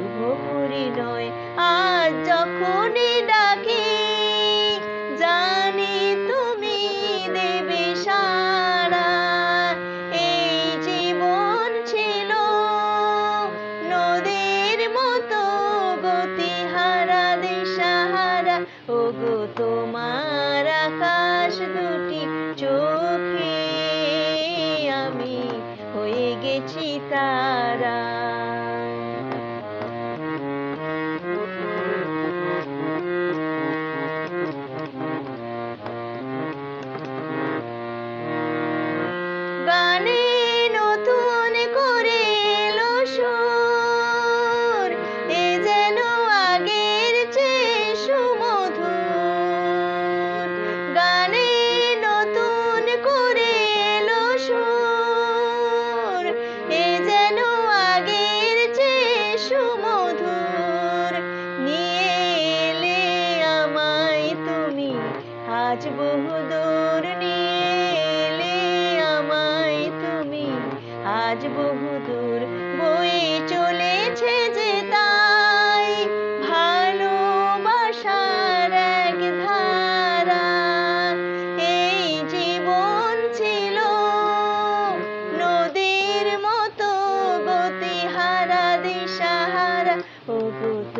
শুভ পরিণয় আজ যখনই ডাকি, জানি তুমি দেবে সারা এই জীবন ছিল নদীর মতো, গতিহারা, দিশাহারা। ওগো, তোমার আকাশ দুটি চোখে আমি হয়ে গেছি তারা। আজ বহুদূর বয়ে চলেছে যে তাই। ভালোবাসার এক ধারা এই জীবন ছিল। নদীর মতো গতিহারা, দিশাহারা, ওগো